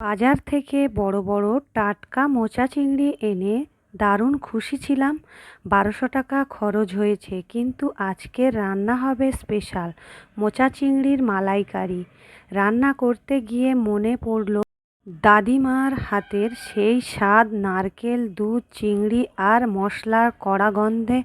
বাজার থেকে বড় বড় টাটকা মোচা চিংড়ি এনে দারুণ খুশি ছিলাম। বারোশো টাকা খরচ হয়েছে, কিন্তু আজকে রান্না হবে স্পেশাল, মোচা চিংড়ির মালাইকারি। রান্না করতে গিয়ে মনে পড়ল, দাদিমার হাতের সেই স্বাদ নারকেল, দুধ, চিংড়ি আর মশলার কড়া গন্ধে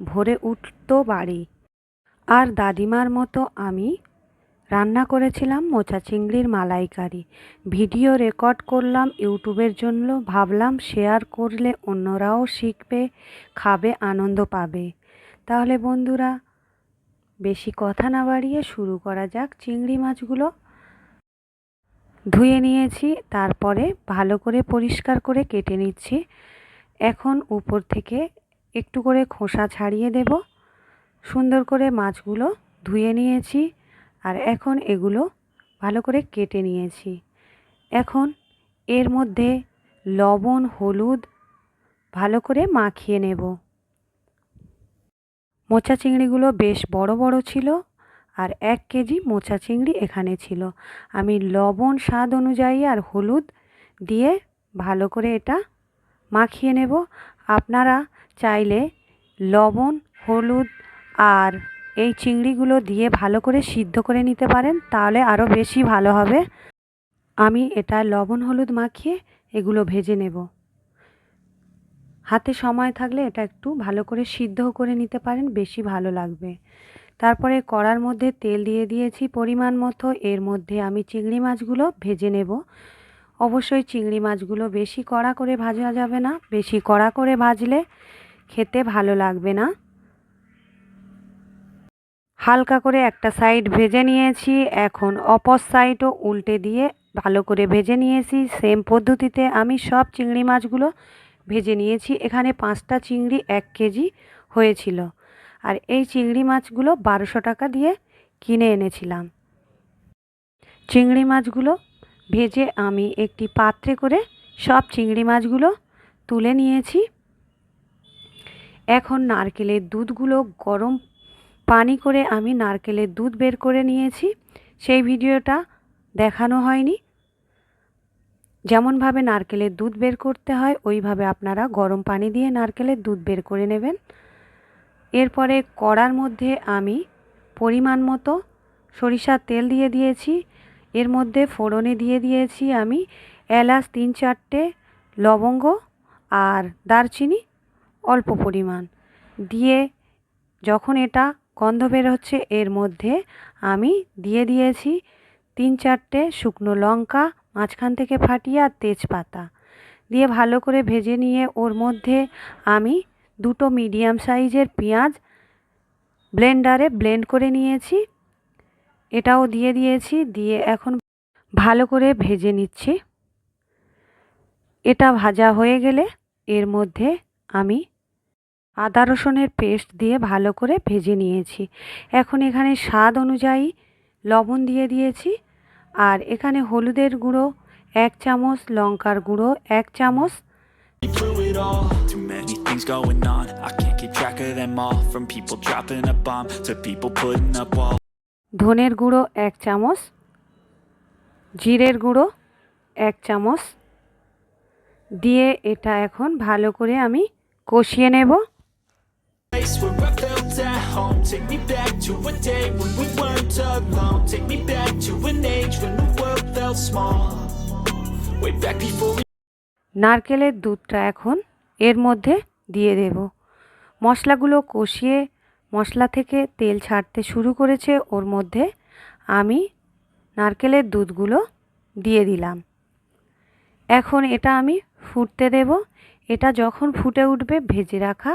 ভরে উঠত বাড়ি। আর দাদিমার মতো আমি রান্না করেছিলাম মোচা চিংড়ির মালাইকারি। ভিডিও রেকর্ড করলাম, ইউটিউবের জন্য ভাবলাম শেয়ার করলে অন্যরাও শিখবে, খাবে, আনন্দ পাবে। তাহলে বন্ধুরা, বেশি কথা না বাড়িয়ে শুরু করা যাক চিংড়ি মাছগুলো। ধুয়ে নিয়েছি, তারপরে ভালো করে পরিষ্কার করে কেটে নিচ্ছি। এখন উপর থেকে একটু করে খোসা ছাড়িয়ে দেব। সুন্দর করে মাছগুলো ধুয়ে নিয়েছি। আর এখন এগুলো ভালো করে কেটে নিয়েছি। এখন এর মধ্যে লবণ, হলুদ ভালো করে মাখিয়ে নেব। মোচা চিংড়িগুলো বেশ বড় বড় ছিল আর এক কেজি মোচা চিংড়ি এখানে ছিল। আমি লবণ স্বাদ অনুযায়ী আর হলুদ দিয়ে ভালো করে এটা মাখিয়ে নেব। আপনারা চাইলে লবণ, হলুদ আর এই চিংড়িগুলো দিয়ে ভালো করে সিদ্ধ করে নিতে পারেন, তাহলে আরও বেশি ভালো হবে। আমি এটা লবণ হলুদ মাখিয়ে এগুলো ভেজে নেব। হাতে সময় থাকলে এটা একটু ভালো করে সিদ্ধ করে নিতে পারেন, বেশি ভালো লাগবে। তারপরে কড়ার মধ্যে তেল দিয়ে দিয়েছি পরিমাণ মতো, এর মধ্যে আমি চিংড়ি মাছগুলো ভেজে নেব। অবশ্যই চিংড়ি মাছগুলো বেশি কড়া করে ভাজা যাবে না, বেশি কড়া করে ভাজলে খেতে ভালো লাগবে না। হালকা করে একটা সাইড ভেজে নিয়েছি। এখন অপর সাইডও উল্টে দিয়ে ভালো করে ভেজে নিয়েছি। সেম পদ্ধতিতে আমি সব চিংড়ি মাছগুলো ভেজে নিয়েছি। এখানে পাঁচটা চিংড়ি এক কেজি হয়েছিল। আর এই চিংড়ি মাছগুলো বারোশো টাকা দিয়ে কিনে এনেছিলাম। চিংড়ি মাছগুলো ভেজে আমি একটি পাত্রে করে সব চিংড়ি মাছগুলো তুলে নিয়েছি। এখন নারকেলের দুধগুলো গরম পানি করে আমি নারকেলের দুধ বের করে নিয়েছি। সেই ভিডিওটা দেখানো হয়নি। যেমনভাবে নারকেলের দুধ বের করতে হয়, ওইভাবে আপনারা গরম পানি দিয়ে নারকেলের দুধ বের করে নেবেন। এরপরে কড়ার মধ্যে আমি পরিমাণ মতো সরিষার তেল দিয়ে দিয়েছি। এর মধ্যে ফোড়নে দিয়ে দিয়েছি আমি এলাচ তিন চারটে লবঙ্গ আর দারচিনি অল্প পরিমাণ। দিয়ে যখন এটা গন্ধ বের হচ্ছে। এর মধ্যে আমি দিয়ে দিয়েছি তিন চারটে শুকনো লঙ্কা, মাঝখান থেকে ফাটিয়ে আর তেজপাতা। দিয়ে ভালো করে ভেজে নিয়ে ওর মধ্যে আমি দুটো মিডিয়াম সাইজের পেঁয়াজ ব্লেন্ডারে ব্লেন্ড করে নিয়েছি। এটাও দিয়ে দিয়েছি। দিয়ে এখন ভালো করে ভেজে নিচ্ছি। এটা ভাজা হয়ে গেলে এর মধ্যে আমি আদা রসুনের পেস্ট দিয়ে ভালো করে ভেজে নিয়েছি। এখন এখানে স্বাদ অনুযায়ী লবণ দিয়ে দিয়েছি আর এখানে হলুদের গুঁড়ো, এক চামচ লঙ্কার গুঁড়ো, এক চামচ ধনের গুঁড়ো, এক চামচ জিরের গুঁড়ো, এক চামচ। দিয়ে এটা এখন ভালো করে আমি কষিয়ে নেব। Place where I felt at home Take me back to a day when we weren't alone Take me back to an age when the world felt small Way back before we নারকেলের দুধটা এখন এর মধ্যে দিয়ে দেব মশলাগুলো কষিয়ে মশলা থেকে তেল ছাড়তে শুরু করেছে ওর মধ্যে আমি নারকেলের দুধগুলো দিয়ে দিলাম এখন এটা আমি ফুটতে দেব এটা যখন ফুটে উঠবে ভেজে রাখা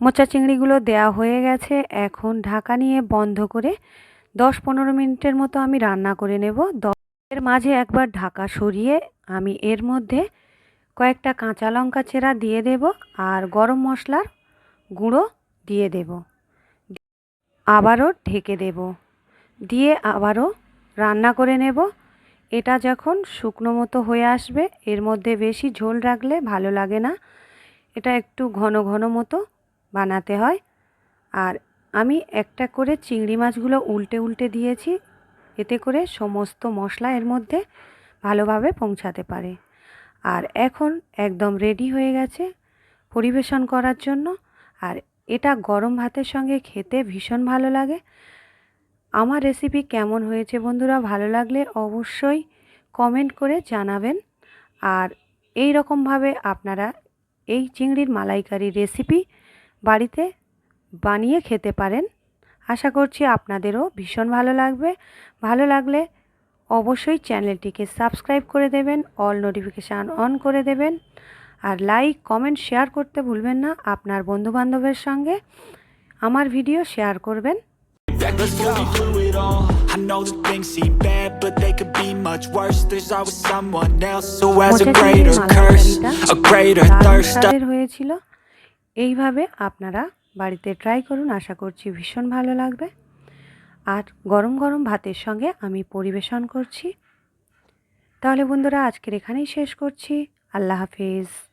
মোচা চিংড়িগুলো দেয়া হয়ে গেছে। এখন ঢাকা নিয়ে বন্ধ করে দশ পনেরো মিনিটের মতো আমি রান্না করে নেব। এর মাঝে একবার ঢাকা সরিয়ে আমি এর মধ্যে কয়েকটা কাঁচা লঙ্কা চেরা দিয়ে দেব আর গরম মশলার গুঁড়ো দিয়ে দেব। আবারও ঢেকে দেব। দিয়ে আবারও রান্না করে নেব। এটা যখন শুকনো মতো হয়ে আসবে, এর মধ্যে বেশি ঝোল রাখলে ভালো লাগে না। এটা একটু ঘন ঘন মতো বানাতে হয়। আর আমি একটা করে চিংড়ি মাছগুলো উল্টে উল্টে দিয়েছি। এতে করে সমস্ত মশলা এর মধ্যে ভালোভাবে পৌঁছাতে পারে। আর এখন একদম রেডি হয়ে গেছে পরিবেশন করার জন্য। আর এটা গরম ভাতের সঙ্গে খেতে ভীষণ ভালো লাগে। আমার রেসিপি কেমন হয়েছে বন্ধুরা, ভালো লাগলে অবশ্যই কমেন্ট করে জানাবেন। আর এই রকমভাবে আপনারা এই চিংড়ির মালাইকারি রেসিপি বাড়িতে বানিয়ে খেতে পারেন। আশা করছি আপনাদেরও ভীষণ ভালো লাগবে। ভালো লাগলে অবশ্যই চ্যানেলটিকে সাবস্ক্রাইব করে দেবেন অল নোটিফিকেশান অন করে দেবেন। আর লাইক কমেন্ট শেয়ার করতে ভুলবেন না আপনার বন্ধুবান্ধবের সঙ্গে। আমার ভিডিও শেয়ার করবেন। It all I know things seem bad But they could be much worse. There's always someone else Who has a greater curse A greater thirst. হয়েছিল। এইভাবে আপনারা বাড়িতে ট্রাই করুন, আশা করছি ভীষণ ভালো লাগবে। আর গরম গরম ভাতের সঙ্গে আমি পরিবেশন করছি। তাহলে বন্ধুরা, আজকের এখানেই শেষ করছি। আল্লাহ হাফিজ।